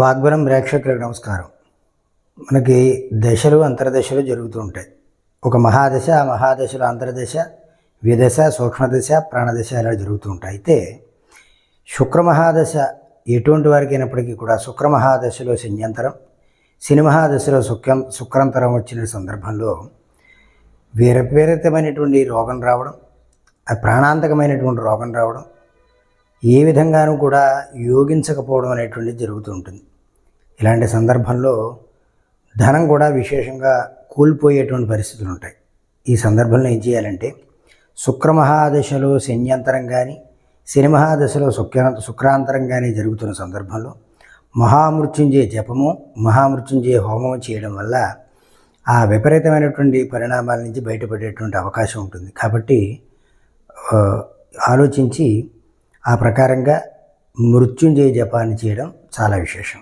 వాగ్బలం ప్రేక్షకులకు నమస్కారం. మనకి దశలు అంతర్దశలు జరుగుతూ ఉంటాయి. ఒక మహాదశ ఆ మహాదశలో అంతర్దశ విదశ సూక్ష్మదశ ప్రాణదశ ఇలా జరుగుతూ ఉంటాయి. అయితే శుక్ర మహాదశ ఎటువంటి వారికి అయినప్పటికీ కూడా శుక్ర మహాదశలో శన్యంతరం శని మహాదశలో శుక్రం శుక్రాంతరం వచ్చిన సందర్భంలో విపరీతమైనటువంటి రోగం రావడం ప్రాణాంతకమైనటువంటి రోగం రావడం ఏ విధంగానూ కూడా యోగించకపోవడం అనేటువంటిది జరుగుతూ ఉంటుంది. ఇలాంటి సందర్భంలో ధనం కూడా విశేషంగా కూలిపోయేటువంటి పరిస్థితులు ఉంటాయి. ఈ సందర్భంలో ఏం చేయాలంటే శుక్రమహాదశలో శన్యంతరం కానీ శని మహాదశలో శుక్ర శుక్రాంతరం కానీ జరుగుతున్న సందర్భంలో మహామృత్యుంజయ జపము మహామృత్యుంజయ హోమము చేయడం వల్ల ఆ విపరీతమైనటువంటి పరిణామాల నుంచి బయటపడేటువంటి అవకాశం ఉంటుంది. కాబట్టి ఆలోచించి ఆ ప్రకారంగా మృత్యుంజయ జపాన్ని చేయడం చాలా విశేషం.